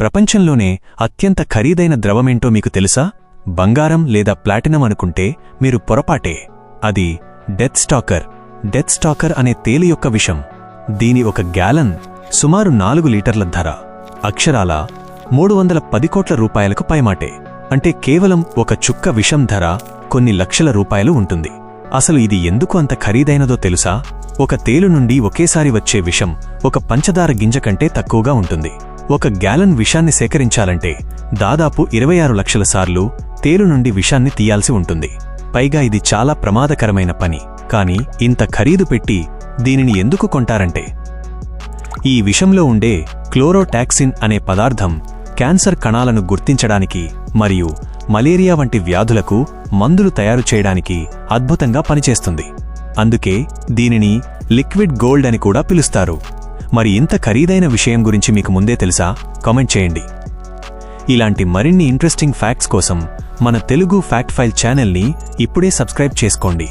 ప్రపంచంలోనే అత్యంత ఖరీదైన ద్రవమేంటో మీకు తెలుసా? బంగారం లేదా ప్లాటినం అనుకుంటే మీరు పొరపాటే. అది డెత్ స్టాకర్. డెత్ స్టాకర్ అనే తేలి యొక్క విషం. దీని ఒక గ్యాలన్ సుమారు నాలుగు లీటర్ల ధర. అక్షరాల మూడు వందల పది కోట్ల రూపాయలకు పైమాటే. అంటే కేవలం ఒక చుక్క విషం ధర కొన్ని లక్షల రూపాయలు ఉంటుంది. అసలు ఇది ఎందుకు అంత ఖరీదైనదో తెలుసా? ఒక తేలు నుండి ఒకేసారి వచ్చే విషం ఒక పంచదార గింజ కంటే తక్కువగా ఉంటుంది. ఒక గ్యాలన్ విషాన్ని సేకరించాలంటే దాదాపు ఇరవై ఆరు లక్షల సార్లు తేలు నుండి విషాన్ని తీయాల్సి ఉంటుంది. పైగా ఇది చాలా ప్రమాదకరమైన పని. కాని ఇంత ఖరీదు పెట్టి దీనిని ఎందుకు కొంటారంటే? ఈ విషంలో ఉండే క్లోరోటాక్సిన్ అనే పదార్థం క్యాన్సర్ కణాలను గుర్తించడానికి మరియు మలేరియా వంటి వ్యాధులకు మందులు తయారు చేయడానికి అద్భుతంగా పనిచేస్తుంది. అందుకే దీనిని లిక్విడ్ గోల్డ్ అని కూడా పిలుస్తారు. మరి ఇంత ఖరీదైన విషయం గురించి మీకు ముందే తెలుసా? కామెంట్ చేయండి. ఇలాంటి మరిన్ని ఇంట్రెస్టింగ్ ఫ్యాక్ట్స్ కోసం మన తెలుగు ఫ్యాక్ట్ ఫైల్ ఛానల్ని ఇప్పుడే సబ్స్క్రైబ్ చేసుకోండి.